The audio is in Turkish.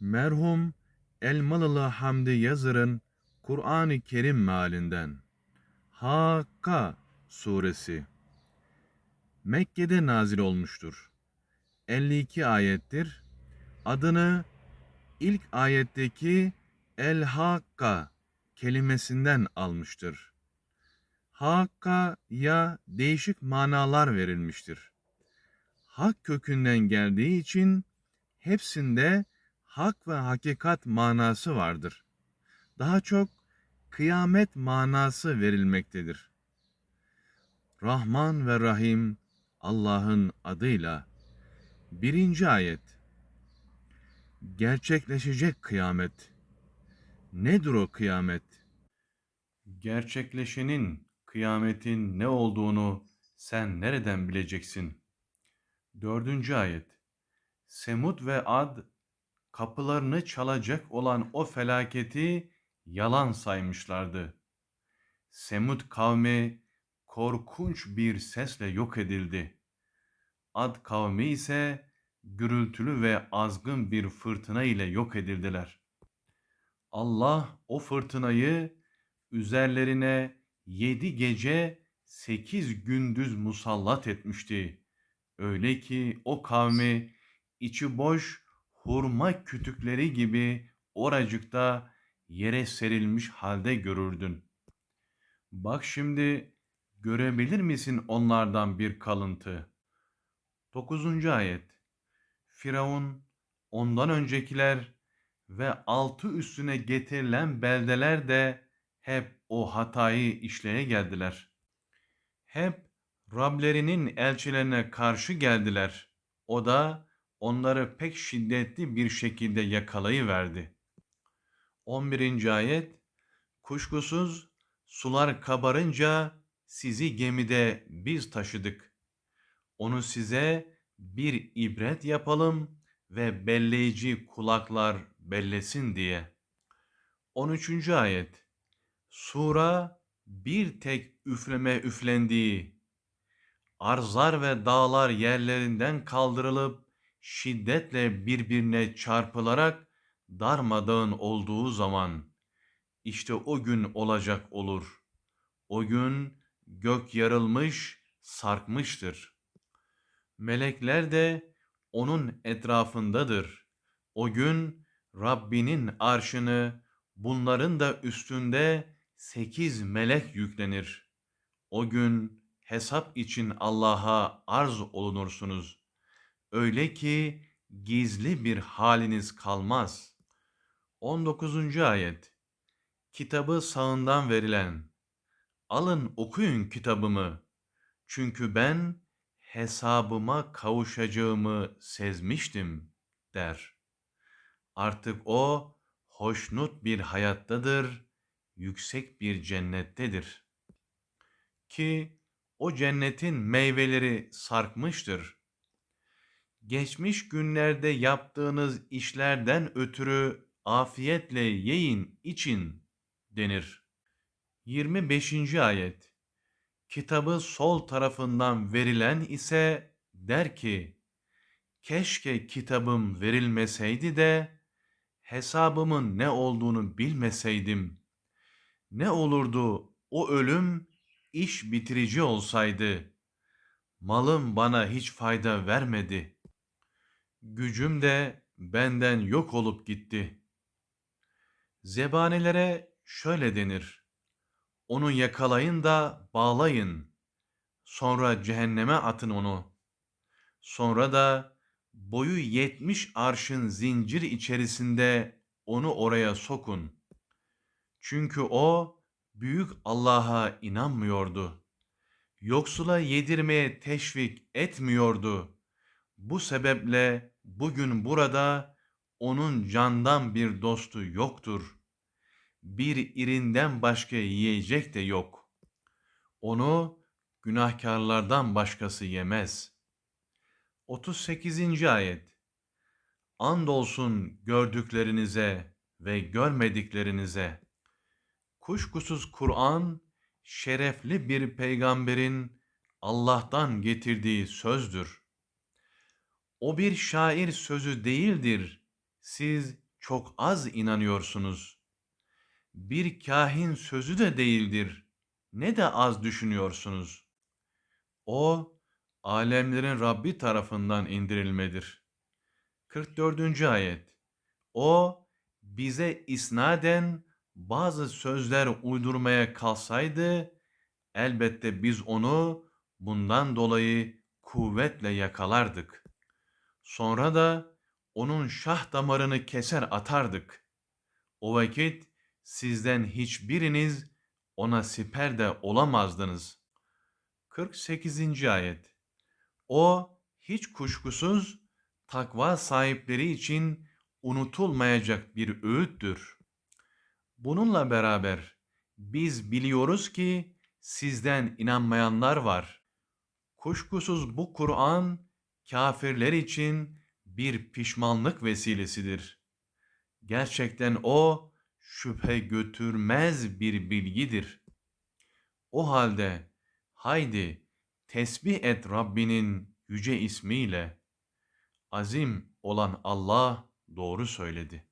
Merhum Elmalılı Hamdi Yazır'ın Kur'an-ı Kerim mealinden Hakka suresi Mekke'de nazil olmuştur. 52 ayettir. Adını ilk ayetteki El Hakka kelimesinden almıştır. Hakka ya değişik manalar verilmiştir. Hak kökünden geldiği için hepsinde hak ve hakikat manası vardır. Daha çok kıyamet manası verilmektedir. Rahman ve Rahim Allah'ın adıyla. Birinci ayet. Gerçekleşecek kıyamet. Nedir o kıyamet? Gerçekleşenin, kıyametin ne olduğunu sen nereden bileceksin? Dördüncü ayet. Semud ve Ad kapılarını çalacak olan o felaketi yalan saymışlardı. Semud kavmi korkunç bir sesle yok edildi. Ad kavmi ise gürültülü ve azgın bir fırtına ile yok edildiler. Allah o fırtınayı üzerlerine yedi gece sekiz gündüz musallat etmişti. Öyle ki o kavmi içi boş hurma kütükleri gibi oracıkta yere serilmiş halde görürdün. Bak şimdi görebilir misin onlardan bir kalıntı? 9. ayet Firavun, ondan öncekiler ve altı üstüne getirilen beldeler de hep o hatayı işleye geldiler. Hep Rablerinin elçilerine karşı geldiler. O da onları pek şiddetli bir şekilde yakalayıverdi. 11. ayet Kuşkusuz sular kabarınca sizi gemide biz taşıdık. Onu size bir ibret yapalım ve belleyici kulaklar bellesin diye. 13. ayet Sura bir tek üfleme üflendiği, arzlar ve dağlar yerlerinden kaldırılıp şiddetle birbirine çarpılarak darmadağın olduğu zaman işte o gün olacak olur. O gün gök yarılmış, sarkmıştır. Melekler de onun etrafındadır. O gün Rabbinin arşını bunların da üstünde sekiz melek yüklenir. O gün hesap için Allah'a arz olunursunuz. Öyle ki gizli bir haliniz kalmaz. 19. ayet Kitabı sağından verilen Alın okuyun kitabımı. Çünkü ben hesabıma kavuşacağımı sezmiştim der. Artık o hoşnut bir hayattadır, yüksek bir cennettedir. Ki o cennetin meyveleri sarkmıştır. Geçmiş günlerde yaptığınız işlerden ötürü afiyetle yiyin, için denir. 25. ayet Kitabı sol tarafından verilen ise der ki, keşke kitabım verilmeseydi de hesabımın ne olduğunu bilmeseydim. Ne olurdu o ölüm iş bitirici olsaydı. Malım bana hiç fayda vermedi. Gücüm de benden yok olup gitti. Zebanelere şöyle denir. Onu yakalayın da bağlayın. Sonra cehenneme atın onu. Sonra da boyu yetmiş arşın zincir içerisinde onu oraya sokun. Çünkü o büyük Allah'a inanmıyordu. Yoksula yedirmeye teşvik etmiyordu. Bu sebeple bugün burada onun candan bir dostu yoktur. Bir irinden başka yiyecek de yok. Onu günahkarlardan başkası yemez. 38. ayet Andolsun gördüklerinize ve görmediklerinize. Kuşkusuz Kur'an şerefli bir peygamberin Allah'tan getirdiği sözdür. O bir şair sözü değildir. Siz çok az inanıyorsunuz. Bir kahin sözü de değildir. Ne de az düşünüyorsunuz. O, alemlerin Rabbi tarafından indirilmedir. 44. ayet. O, bize isnaden bazı sözler uydurmaya kalsaydı, elbette biz onu bundan dolayı kuvvetle yakalardık. Sonra da onun şah damarını keser atardık. O vakit sizden hiçbiriniz ona siper de olamazdınız. 48. ayet. O hiç kuşkusuz takva sahipleri için unutulmayacak bir öğüttür. Bununla beraber biz biliyoruz ki sizden inanmayanlar var. Kuşkusuz bu Kur'an kafirler için bir pişmanlık vesilesidir. Gerçekten o şüphe götürmez bir bilgidir. O halde haydi tesbih et Rabbinin yüce ismiyle. Azim olan Allah doğru söyledi.